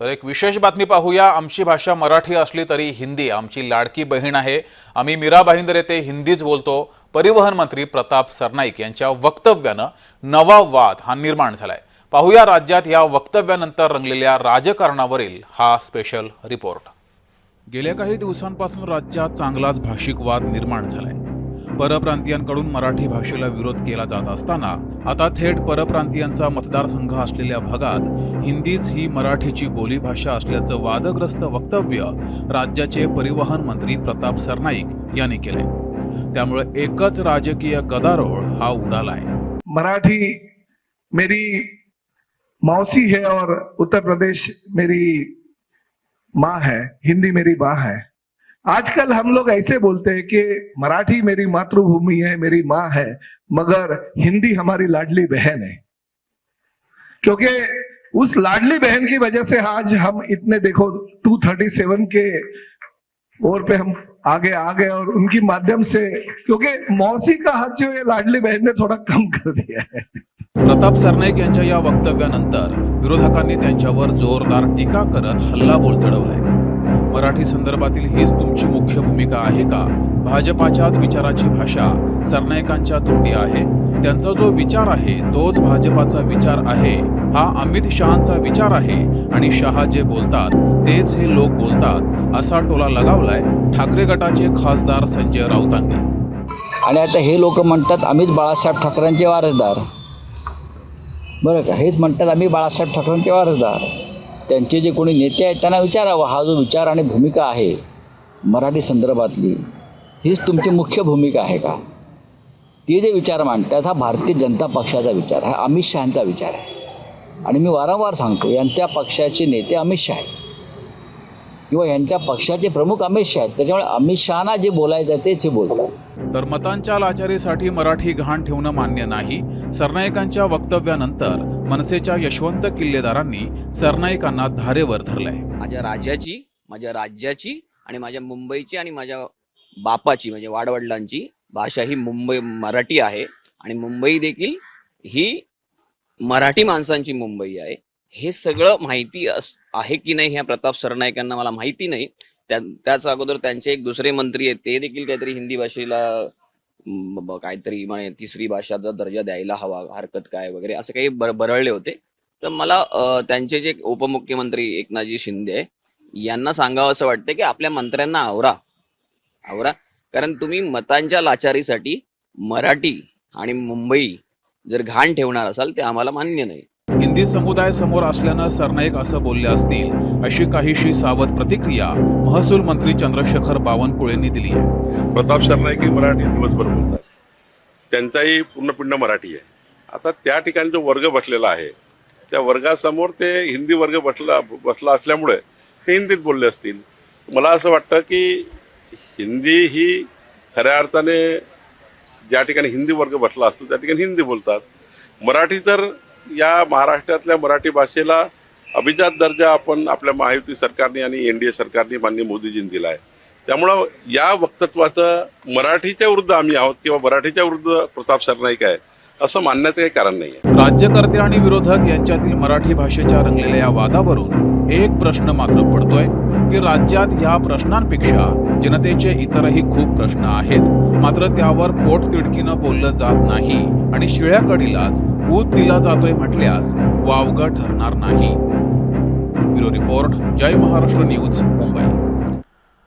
तर एक विशेष बातमी पाहूया. आमची भाषा मराठी असली तरी हिंदी. आमची लाडकी बहीण आहे. आम्ही मीरा भाईंदर येथे हिंदीच बोलतो. परिवहन मंत्री प्रताप सरनाईक यांच्या वक्तव्यानं नवा वाद हा निर्माण झालाय. पाहूया राज्यात या वक्तव्यानंतर रंगलेल्या राजकारणावरील हा स्पेशल रिपोर्ट गेल्या काही दिवसांपासून राज्यात चांगलाच भाषिक वाद निर्माण झालाय. परप्रांतीयांकडून मराठी भाषेला विरोध केला जात असताना आता थेट परप्रांतीयांचा मतदारसंघ असलेल्या भागात हिंदीच ही मराठीची बोलीभाषा असल्याचं वादग्रस्त वक्तव्य राज्याचे परिवहन मंत्री प्रताप सरनाईक यांनी केलंय. त्यामुळे एकच राजकीय गदारोळ हा उडालाय. मराठी मेरी मौसी है और उत्तर प्रदेश मेरी माँ है हिंदी मेरी बा है। आजकल हम लोग ऐसे बोलते हैं कि मराठी मेरी मातृभूमि है, मेरी माँ है, मगर हिंदी हमारी लाडली बहन है। क्योंकि उस लाडली बहन की वजह से आज हम इतने देखो 237 के ओर पे हम आगे आ गए और उनकी माध्यम से, क्योंकि मौसी का हाथ जो है लाडली बहन ने थोड़ा कम कर दिया है। प्रताप सरनाईक यांच्या या वक्तव्यानंतर विरोधकांनी त्यांच्यावर जोरदार टीका करत हल्लाबोल चढवलाय मराठी संदर्भातील हीच तुमची मुख्य भूमिका आहे का? भाजपाच्याच विचाराची भाषा सरनाईकांच्या तोंडी आहे. त्यांचा जो विचार आहे तोच भाजपाचा विचार आहे. हा अमित शहांचा विचार आहे आणि शहा जे बोलतात तेच हे लोक बोलतात असा टोला लगावलाय ठाकरे गटाचे खासदार संजय राऊतांनी. आणि आता हे लोक म्हणतात अमित बाळासाहेब ठाकरेंचे वारसदार. बरं का? हेच म्हणतात आम्ही बाळासाहेब ठाकरेंचे वारसदार. त्यांचे जे कोणी नेते आहेत त्यांना विचारावं. हा जो विचार आणि भूमिका आहे मराठी संदर्भातली हीच तुमची मुख्य भूमिका आहे का? ते जे विचार मांडतात हा भारतीय जनता पक्षाचा विचार हा अमित शहांचा विचार आहे. आणि मी वारंवार सांगतो यांच्या पक्षाचे नेते अमित शहा आहेत. किंवा यांच्या पक्षाचे प्रमुख अमित शहा आहेत. त्याच्यामुळे अमित शहाना जे बोलायचं आहे तेच हे बोलतात. तर मतांच्या लाचारीसाठी मराठी गहाण ठेवणं मान्य नाही. सरनाईकांच्या वक्तव्यानंतर मनसेच्या यशवंत किल्लेदारांनी सरनाईकांना धारेवर धरलंय. माझ्या राजाची माझ्या राज्याची आणि माझ्या मुंबईची आणि माझ्या बापाची म्हणजे वाडवडिलांची भाषा ही मुंबई मराठी आहे. आणि मुंबई देखील ही मराठी माणसांची मुंबई आहे. हे सगळं माहिती आहे की नाही ह्या प्रताप सरनाईकांना मला माहिती नाही. त्याच अगोदर त्यांचे एक दुसरे मंत्री आहेत ते देखील काहीतरी हिंदी भाषेला काहीतरी म्हणे तिसरी भाषाचा दर्जा द्यायला हवा हरकत काय वगैरे असं काही बर बरळले होते. तर मला त्यांचे जे उपमुख्यमंत्री एकनाथजी शिंदे आहे, यांना सांगावं असं वाटतं की आपल्या मंत्र्यांना आवरा. आवरा. कारण तुम्ही मतांच्या लाचारीसाठी मराठी आणि मुंबई जर घाण ठेवणार असाल ते आम्हाला मान्य नाही. हिंदी समुदाय समोर असल्यानं सरनाईक असं बोलले असतील अशी काहीशी सावध प्रतिक्रिया महसूल मंत्री चंद्रशेखर बावनकुळेंनी दिली आहे. प्रताप सरनाईक हे मराठी दिवसभर बोलतात. त्यांचाही पूर्णपिंड मराठी आहे. आता त्या ठिकाणी जो वर्ग बसलेला आहे त्या वर्गासमोर ते हिंदी वर्ग बसला बसला असल्यामुळे ते हिंदीत बोलले असतील. मला असं वाटतं की हिंदी ही खऱ्या अर्थाने ज्या ठिकाणी हिंदी वर्ग बसला असतो त्या ठिकाणी हिंदी बोलतात. मराठी तर या महाराष्ट्रातल्या मराठी भाषेला अभिजात दर्जा आपण आपल्या महायुती सरकारने आणि एन डी ए सरकारने माननीय मोदीजींनी दिला आहे. त्यामुळं या वक्तत्वाचं मराठीच्या विरुद्ध आम्ही आहोत किंवा मराठीच्या विरुद्ध प्रताप सरनाईक आहे असं मानण्याचं काही कारण नाही आहे राज्यकर्ते आणि विरोधक यांच्यातील मराठी भाषेच्या रंगलेल्या या वादावरून एक प्रश्न मात्र पडतोय. की राज्यात या प्रश्नांपेक्षा जनतेचे इतरही खूप प्रश्न आहेत. मात्र त्यावर पोट तिडकीनं बोललं जात नाही आणि शिळ्याकडीलाच ऊत दिला जातोय म्हटल्यास वावगं ठरणार नाही. Bureau report Jai Maharashtra news Mumbai.